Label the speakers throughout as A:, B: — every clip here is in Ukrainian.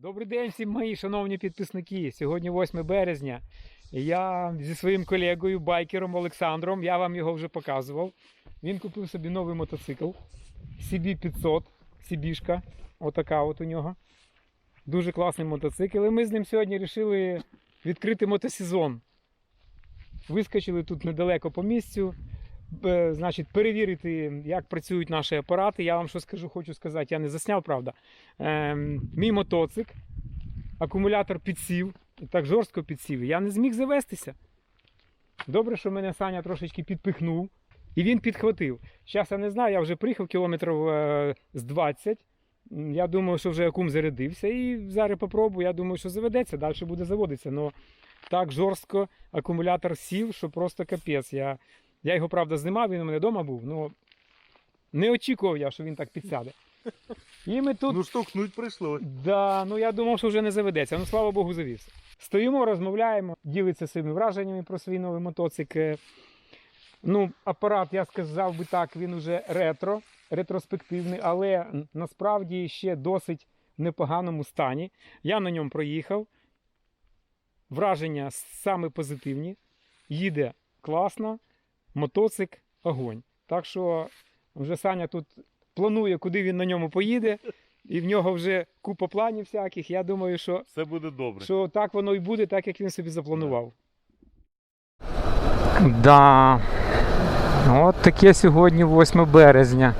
A: Добрий день всім мої шановні підписники. Сьогодні 8 березня. Я зі своїм колегою, байкером Олександром, я вам його вже показував. Він купив собі новий мотоцикл CB500, CB-шка. Отака от у нього. Дуже класний мотоцикл. І ми з ним сьогодні вирішили відкрити мотосезон. Вискочили тут недалеко по місцю. Е, Значить, перевірити, як працюють наші апарати. Я вам що скажу, хочу сказати, я не засняв, правда. Ем, мій мотоцик, акумулятор підсів, так жорстко підсів. Я не зміг завестися. Добре, що мене Саня трошечки підпихнув, і він підхватив. Зараз я не знаю, я вже приїхав кілометрів е, з 20. М, Я думаю, що вже акум зарядився. І зараз попробую. Я думаю, що заведеться, далі буде заводитися. Но так жорстко акумулятор сів, що просто капець. Я, я його, правда, знімав, він у мене вдома був. але не очікував я, що він так підсяде. І ми тут
B: Ну штовхнуть прийшлось.
A: Да, ну я думав, що вже не заведеться. Ну слава Богу, завівся. Стоїмо, розмовляємо, ділиться своїми враженнями про свій новий мотоцикл. Е, Ну, апарат, я сказав би так, він уже ретро, ретроспективний, але насправді ще досить в непоганому стані. Я на ньому проїхав. Враження саме позитивні. Їде класно, мотоцикл огонь. Так що вже Саня тут планує, куди він на ньому поїде. І в нього вже купа планів всяких. Я думаю, що,
B: Все буде добре.
A: що так воно і буде, так як він собі запланував. Да. От таке сьогодні 8 березня,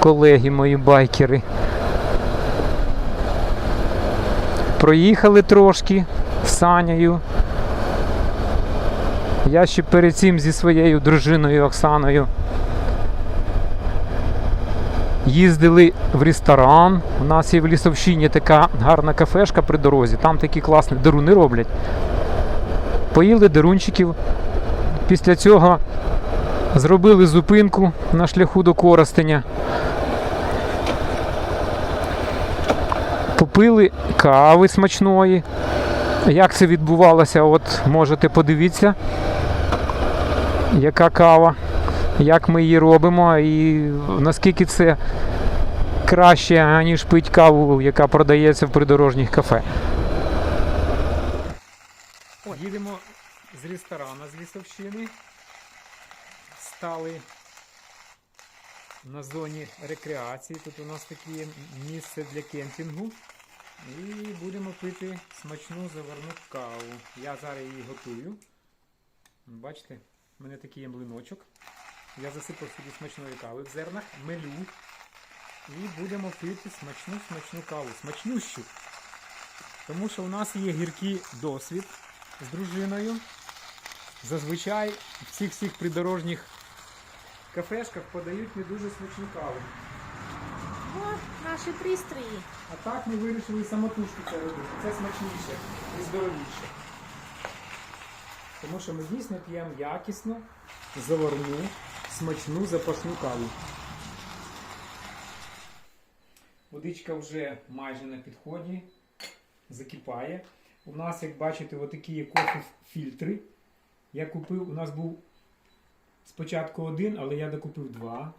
A: колеги мої байкери. Проїхали трошки з Санею. Я ще перед цим зі своєю дружиною Оксаною Їздили в ресторан. У нас є в Лісовщині така гарна кафешка при дорозі. Там такі класні деруни роблять. Поїли дерунчиків. Після цього зробили зупинку на шляху до Коростеня. Попили кави смачної. Як це відбувалося, от можете подивитися, яка кава як ми її робимо, і наскільки це краще, ніж пить каву, яка продається в придорожніх кафе. Їдемо з ресторана з Лісовщини. Стали на зоні рекреації. Тут у нас таке місце для кемпінгу. І будемо пити смачну заварну каву. Я зараз її готую. Бачите, в мене такий є млиночок. Я засипав сюди смачної кави в зернах, мелю. І будемо пити смачну смачну каву. Смачнющу. Тому що у нас є гіркий досвід з дружиною. Зазвичай в цих всіх придорожніх кафешках подають не дуже смачну каву.
C: Наші пристрої.
A: А так ми вирішили самотужки це робити. Це смачніше і здоровіше. Тому що ми дійсно п'ємо якісну, заварну, смачну запашну каву. Водичка вже майже на підході, закипає. У нас, як бачите, отакі є кофе-фільтри. Я купив, у нас був спочатку один, але я докупив два,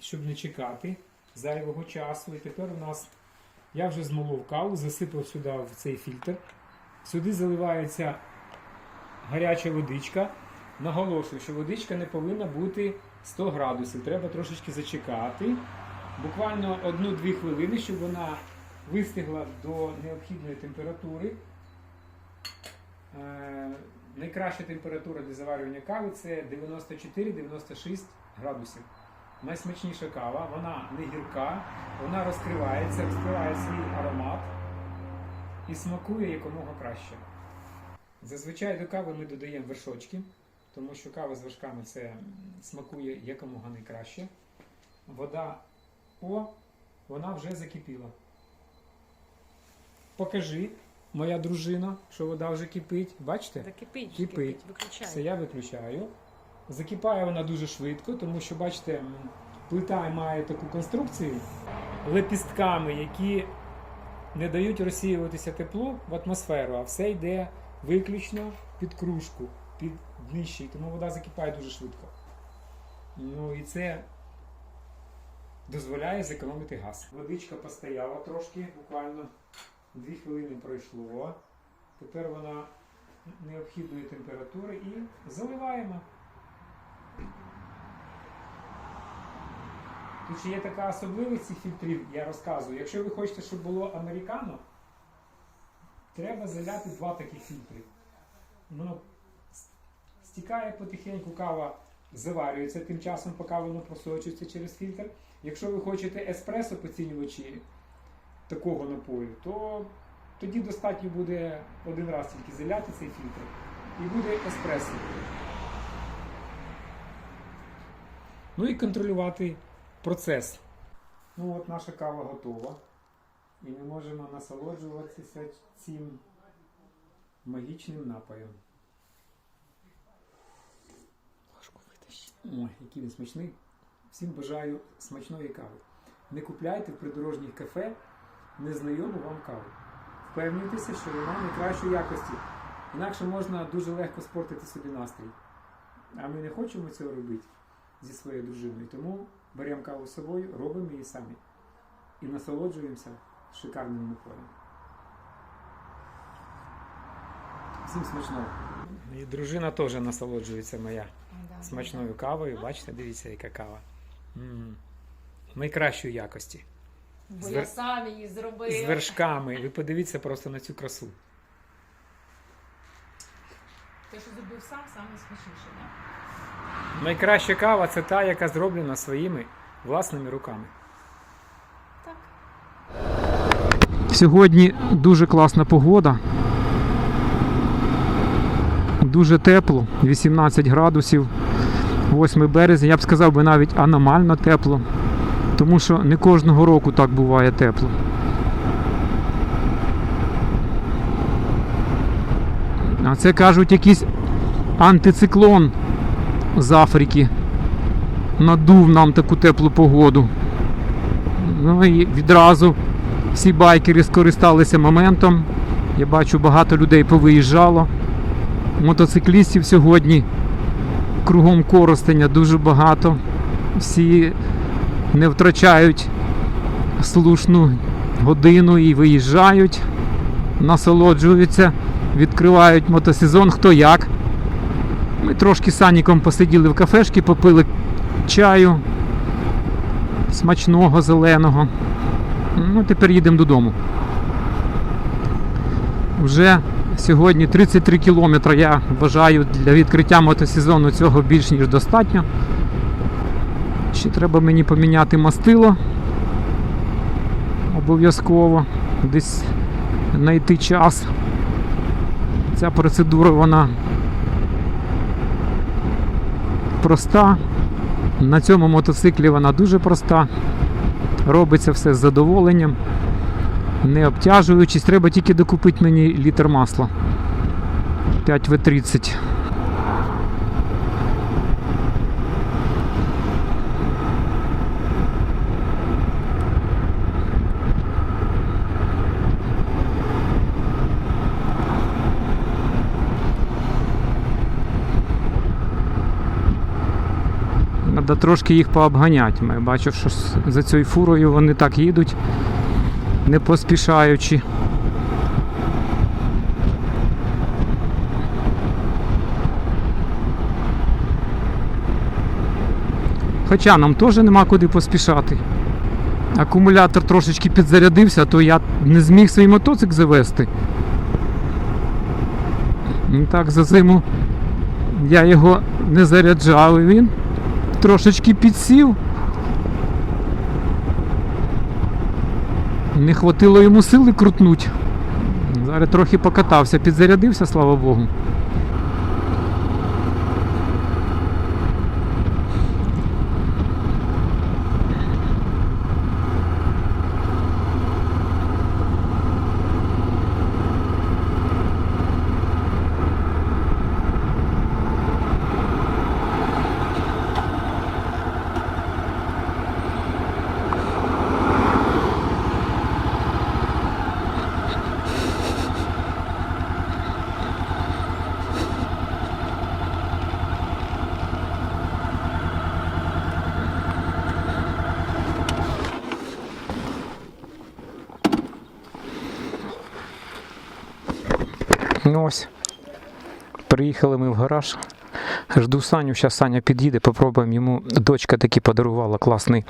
A: щоб не чекати зайвого часу. І тепер у нас я вже змолов каву, засипав сюди в цей фільтр. Сюди заливається гаряча водичка. Наголошую, що водичка не повинна бути 100 градусів. Треба трошечки зачекати. Буквально 1-2 хвилини, щоб вона вистигла до необхідної температури. Е, найкраща температура для заварювання кави це 94-96 градусів. Найсмачніша кава, вона не гірка, вона розкривається, розкриває свій аромат і смакує якомога краще. Зазвичай до кави ми додаємо вершочки, тому що кава з вершками це смакує якомога найкраще. Вода о, вона вже закипіла. Покажи, моя дружина, що вода вже кипить. Бачите?
C: Та кипить,
A: Кипить.
C: кипить, виключай.
A: Це я виключаю. Закипає вона дуже швидко, тому що, бачите, плита має таку конструкцію лепістками, які не дають розсіюватися теплу в атмосферу, а все йде виключно під кружку, під днище, тому вода закипає дуже швидко. Ну і це дозволяє зекономити газ. Водичка постояла трошки, буквально Дві хвилини пройшло. Тепер вона необхідної температури і заливаємо. Тут ще є така особливість цих фільтрів, я розказую. Якщо ви хочете, щоб було американо, треба заляти два таких фільтри. Воно с- стікає потихеньку, кава заварюється тим часом, поки воно просочується через фільтр. Якщо ви хочете еспресо поцінювачі такого напою, то тоді достатньо буде один раз тільки заляти цей фільтр і буде еспресо. Ну і контролювати процес. Ну от наша кава готова. І ми можемо насолоджуватися цим магічним напоєм. Ой, який він смачний. Всім бажаю смачної кави. Не купляйте в придорожніх кафе незнайому вам каву. Впевнюйтеся, що вона найкращої якості. Інакше можна дуже легко спортити собі настрій. А ми не хочемо цього робити зі своєю дружиною. Тому беремо каву з собою, робимо її самі. І насолоджуємося шикарним напоєм. Всім смачного. І дружина теж насолоджується моя смачною кавою. Бачите, дивіться, яка кава. м Найкращої якості.
C: Бо
A: Звер-
C: я сам її зробила.
A: З вершками. Ви подивіться просто на цю красу.
C: Те, що зробив сам, саме смачніше, так?
A: Найкраща кава це та, яка зроблена своїми власними руками.
C: Так.
A: Сьогодні дуже класна погода. Дуже тепло, 18 градусів. 8 березня, я б сказав би навіть аномально тепло, тому що не кожного року так буває тепло. А це кажуть якийсь антициклон з Африки. Надув нам таку теплу погоду. Ну і відразу всі байкери скористалися моментом. Я бачу, багато людей повиїжджало. Мотоциклістів сьогодні кругом Коростеня дуже багато. Всі не втрачають слушну годину і виїжджають, насолоджуються, відкривають мотосезон хто як. Ми трошки з Саніком посиділи в кафешці, попили чаю смачного, зеленого. Ну, тепер їдемо додому. Вже сьогодні 33 кілометри я вважаю для відкриття мотосезону цього більш ніж достатньо. Ще треба мені поміняти мастило. Обов'язково десь знайти час. Ця процедура вона проста. На цьому мотоциклі вона дуже проста. Робиться все з задоволенням, не обтяжуючись. Треба тільки докупити мені літр масла 5В30. Треба трошки їх пообганяти. Я бачив, що за цією фурою вони так їдуть, не поспішаючи. Хоча нам теж нема куди поспішати. Акумулятор трошечки підзарядився, то я не зміг свій мотоцикл завести. Ну Так, за зиму я його не заряджав і він трошечки підсів. Не хватило йому сили крутнуть. Зараз трохи покатався, підзарядився, слава Богу. Ну ось. Приїхали ми в гараж. Жду Саню, зараз Саня під'їде, попробуємо. Йому дочка таки подарувала класний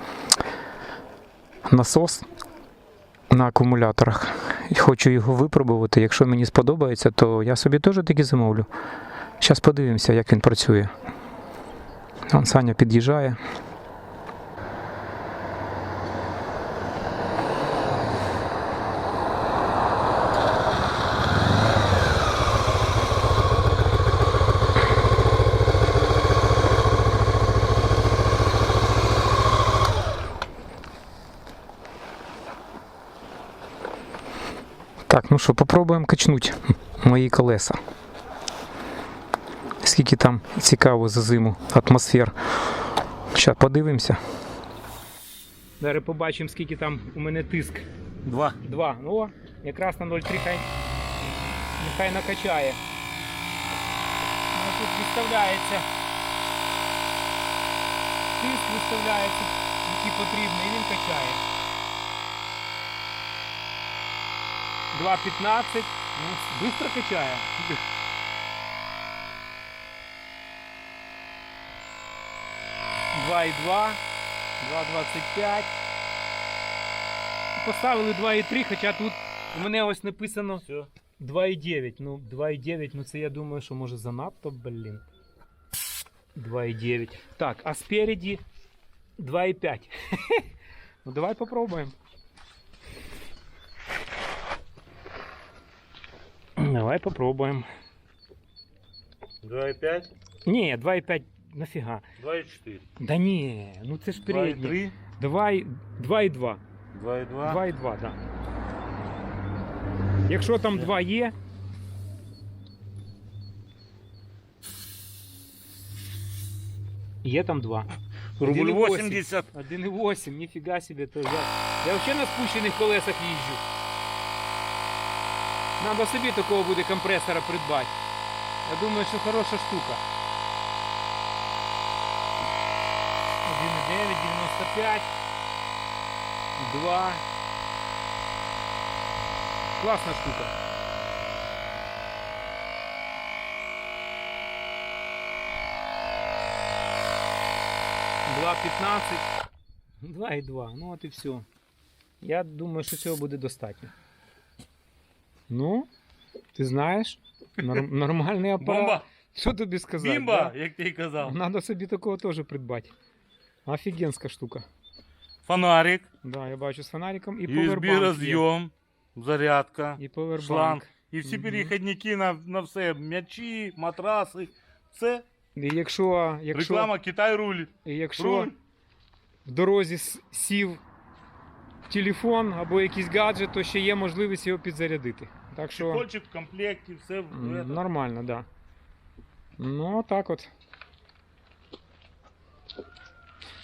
A: насос на акумуляторах. Хочу його випробувати. Якщо мені сподобається, то я собі теж таки замовлю. Зараз подивимося, як він працює. Вон Саня під'їжджає. Що, попробуємо качнути мої колеса. Скільки там цікаво за зиму атмосфер. Зараз подивимося. Зараз побачимо, скільки там у мене тиск.
B: Два.
A: Два. Ну, о, якраз на 0,3 хай, нехай накачає. Ну, тут виставляється. Тиск виставляється, який потрібний, і він качає. 2,15. Ну, швидко качає. Два і два, 2,25. Поставили 2,3, хоча тут у мене ось написано
B: Все.
A: 2,9. Ну, 2,9, ну це я думаю, що може занадто, блін. 2,9. Так, а спереді 2,5. ну давай попробуємо. Давай попробуємо.
B: 2,5,
A: Ні, 2,5 нафіга.
B: 2,4.
A: Да ні, ну це ж передній.
B: 2,3,
A: Давай 2,2.
B: 2,2.
A: 2,2, так. Да. Якщо там 2 є. Є там 2.
B: Рубль
A: 1,8.
B: 80.
A: 1,8, ніфіга собі, то я. Я взагалі на спущених колесах їжджу. Надо собі такого буде компресора придбати. Я думаю, що хороша штука. 1,9, 95. 2. Класна штука. Два 15. Два і два. Ну от і все. Я думаю, що цього буде достатньо. Ну, ти знаєш, норм- нормальний апарат.
B: Бомба!
A: Що тобі сказати?
B: Бімба,
A: да?
B: як ти й казав.
A: Надо собі такого теж придбати. Офігенська штука.
B: Фонарик,
A: Да, я бачу з фонариком і
B: USB
A: повербанк. є.
B: роз'єм, зарядка,
A: І повербанк.
B: шланг. І всі
A: Мгм.
B: перехідники на, на все. М'ячі, матраси. Все.
A: І якщо, якщо,
B: Реклама Китай руль.
A: і якщо
B: Руль.
A: в дорозі с- сів телефон або якийсь гаджет, то ще є можливість його підзарядити. Так що
B: Чехольчик в комплекті, все в
A: нормально, так. Да. Ну, так от.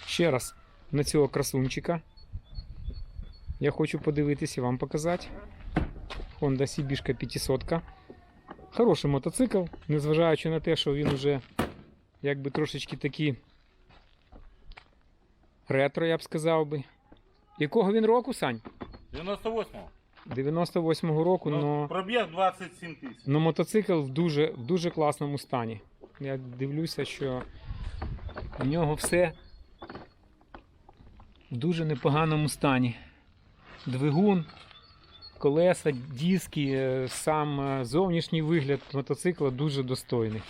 A: Ще раз на цього красунчика. Я хочу подивитися і вам показати. Honda CB 500. Хороший мотоцикл, незважаючи на те, що він уже якби трошечки такий ретро, я б сказав би. Якого він року, Сань?
B: 98-го.
A: 98-го року,
B: Ну,
A: но,
B: Пробіг 27 тисяч.
A: но мотоцикл в дуже, в дуже класному стані. Я дивлюся, що в нього все в дуже непоганому стані. Двигун, колеса, диски, е, сам е, зовнішній вигляд мотоцикла дуже достойний.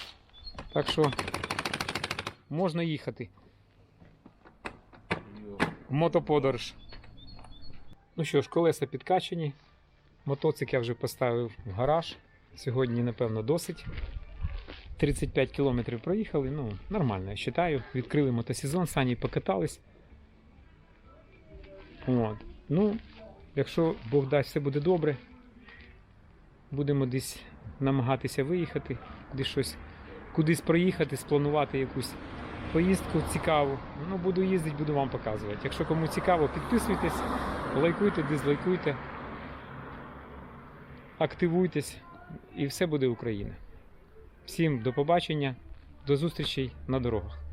A: Так що можна їхати в мотоподорож. Ну що ж, колеса підкачані. Мотоцик я вже поставив в гараж. Сьогодні, напевно, досить. 35 кілометрів проїхали. Ну, нормально, я вважаю. Відкрили мотосезон, сані покатались. От. Ну, якщо Бог дасть, все буде добре. Будемо десь намагатися виїхати, десь щось, кудись проїхати, спланувати якусь поїздку цікаву. Ну, буду їздити, буду вам показувати. Якщо кому цікаво, підписуйтесь, лайкуйте, дизлайкуйте, активуйтесь і все буде Україна. Всім до побачення, до зустрічей на дорогах.